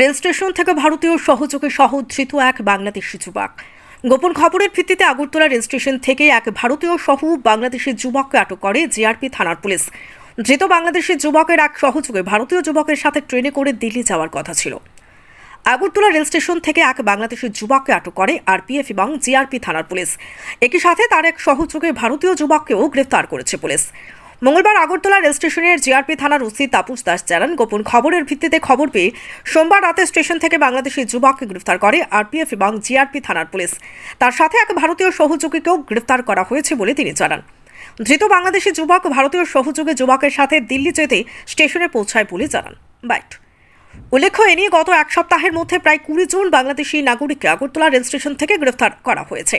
Rail station থেকে ভারতীয় সহযোগে সহ ধৃত এক বাংলাদেশি যুবক। গোপন খবরের ভিত্তিতে আগরতলা রেল স্টেশন থেকে এক ভারতীয় সহ বাংলাদেশি যুবককে আটক করে জিআরপি থানার পুলিশ। ধৃত বাংলাদেশি যুবকের এক সহযোগে ভারতীয় যুবকের সাথে ট্রেনে করে দিল্লি যাওয়ার কথা ছিল। আগরতলা রেল স্টেশন থেকে এক বাংলাদেশি যুবককে আটক করে আরপিএফ এবং জিআরপি থানার পুলিশ। একই সাথে তার এক সহযোগে ভারতীয় যুবককেও গ্রেফতার করেছে পুলিশ। মঙ্গলবার আগরতলা রেল স্টেশনের জিআরপি থানার ওসি তাপুস দাস জানান, গোপন খবরের ভিত্তিতে খবর পেয়ে সোমবার রাতে স্টেশন থেকে বাংলাদেশি যুবককে গ্রেফতার করে আরপিএফ এবং জিআরপি থানার পুলিশ। তার সাথে এক ভারতীয় সহযোগীকেও গ্রেফতার করা হয়েছে বলে তিনি জানান। ধৃত বাংলাদেশি যুবক ভারতীয় সহযোগী যুবকের সাথে দিল্লি যেতে স্টেশনে পৌঁছায় বলে জানান। বাইট। উল্লেখ্য, এ নিয়ে গত এক সপ্তাহের মধ্যে প্রায় কুড়ি জন বাংলাদেশি নাগরিককে আগরতলা রেল স্টেশন থেকে গ্রেফতার করা হয়েছে।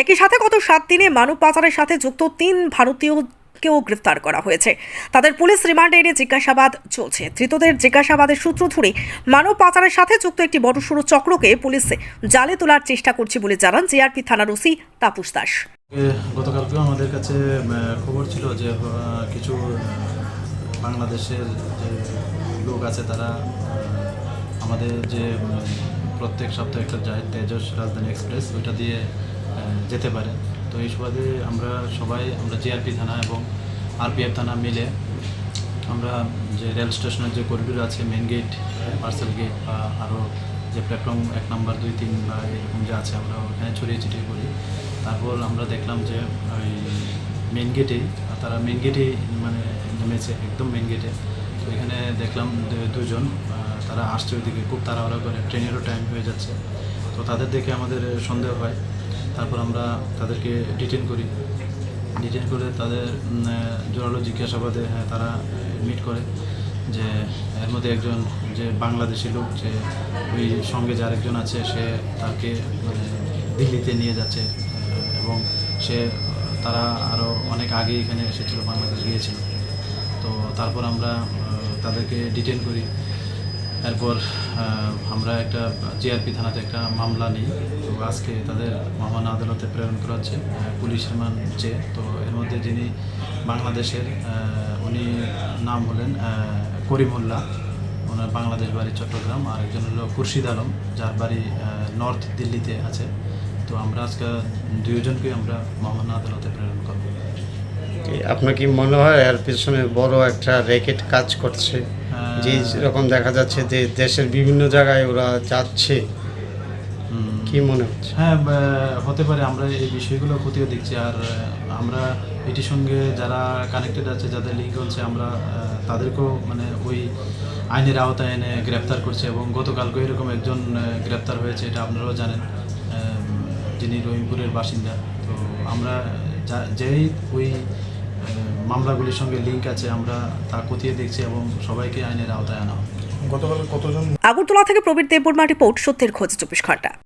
একই সাথে গত সাত দিনে মানব পাচারের সাথে যুক্ত তিন ভারতীয়কেও গ্রেফতার করা হয়েছে। তাদের পুলিশ রিমান্ডে এনে জিজ্ঞাসাবাদ চলছে। ধৃতদের জিজ্ঞাসাবাদের সূত্র ধরে মানব পাচারের সাথে যুক্ত একটি বড় বড়সড় চক্রকে পুলিশ জালে তোলার চেষ্টা করছে বলে জানান জিআরপি থানার ওসি তাপুস দাস। গতকালকেও আমাদের কাছে খবর ছিল যে কিছু বাংলাদেশের যে লোক আছে তারা আমাদের যে প্রত্যেক সপ্তাহে একটা যায় তেজস রাজধানী এক্সপ্রেস, ওইটা দিয়ে যেতে পারে। তো এই সুবাদে আমরা সবাই, আমরা জিআরপি থানা এবং আরপিএফ থানা মিলে আমরা যে রেল স্টেশনের যে করিডোর আছে মেন গেট পার্সেল গেট বা আরও যে প্ল্যাটফর্ম এক নাম্বার দুই, তিন বা এরকম যে আছে আমরা ওখানে ছড়িয়ে ছিটিয়ে করি। তারপর আমরা দেখলাম যে ওই মেন গেটেই তারা মেন গেটেই মানে নেমেছে, একদম মেন গেটে তো এখানে দেখলাম দুজন তারা আসছে ওইদিকে, খুব তাড়াহুড়া করে ট্রেনেরও টাইম হয়ে যাচ্ছে। তো তাদের দেখে আমাদের সন্দেহ হয়। তারপর আমরা তাদেরকে ডিটেন করি। ডিটেন করে তাদের জোরালো জিজ্ঞাসাবাদে হ্যাঁ তারা মিট করে যে, এর মধ্যে একজন যে বাংলাদেশি লোক যে ওই সঙ্গে যে আরেকজন আছে, সে তাকে মানে দিল্লিতে নিয়ে যাচ্ছে এবং সে, তারা আরও অনেক আগে এখানে এসেছিল, বাংলাদেশ গিয়েছিল। তো তারপর আমরা তাদেরকে ডিটেন করি। এরপর আমরা একটা জিআরপি থানাতে একটা মামলা নিই। তো আজকে তাদের মামলা আদালতে প্রেরণ করা হচ্ছে পুলিশ রিমান্ড চেয়ে। তো এর মধ্যে যিনি বাংলাদেশের উনি নাম হলেন করিমুল্লাহ ওনার বাংলাদেশ বাড়ি চট্টগ্রাম। আর একজন হলো খুরশিদ আলম যার বাড়ি নর্থ দিল্লিতে আছে। তো আমরা আজকে দুইজনকে আমরা মামলা আদালতে প্রেরণ করব। আপনার কি মনে হয় এর পিছনে বড় একটা র্যাকেট কাজ করছে? হ্যাঁ। যে যেরকম দেখা যাচ্ছে যে দেশের বিভিন্ন জায়গায় ওরা যাচ্ছে। কি মনে হচ্ছে? হ্যাঁ হতে পারে আমরা এই বিষয়গুলো খতিয়ে দেখছি। আর আমরা এটির সঙ্গে যারা কানেক্টেড আছে যাদের লিঙ্ক হচ্ছে আমরা তাদেরকেও মানে ওই আইনের আওতায় এনে গ্রেপ্তার করছে এবং গতকালকে এরকম একজন গ্রেপ্তার হয়েছে এটা আপনারাও জানেন। যিনি রহিমপুরের বাসিন্দা। তো আমরা যা- যেই ওই মামলাগুলির সঙ্গে লিঙ্ক আছে আমরা তা খতিয়ে দেখছি এবং সবাইকে আইনের আওতায় আনা হবে গতকাল কতজন আগরতলা থেকে প্রবীর দেববর্মা রিপোর্ট সত্যের খোঁজ চব্বিশ ঘণ্টা।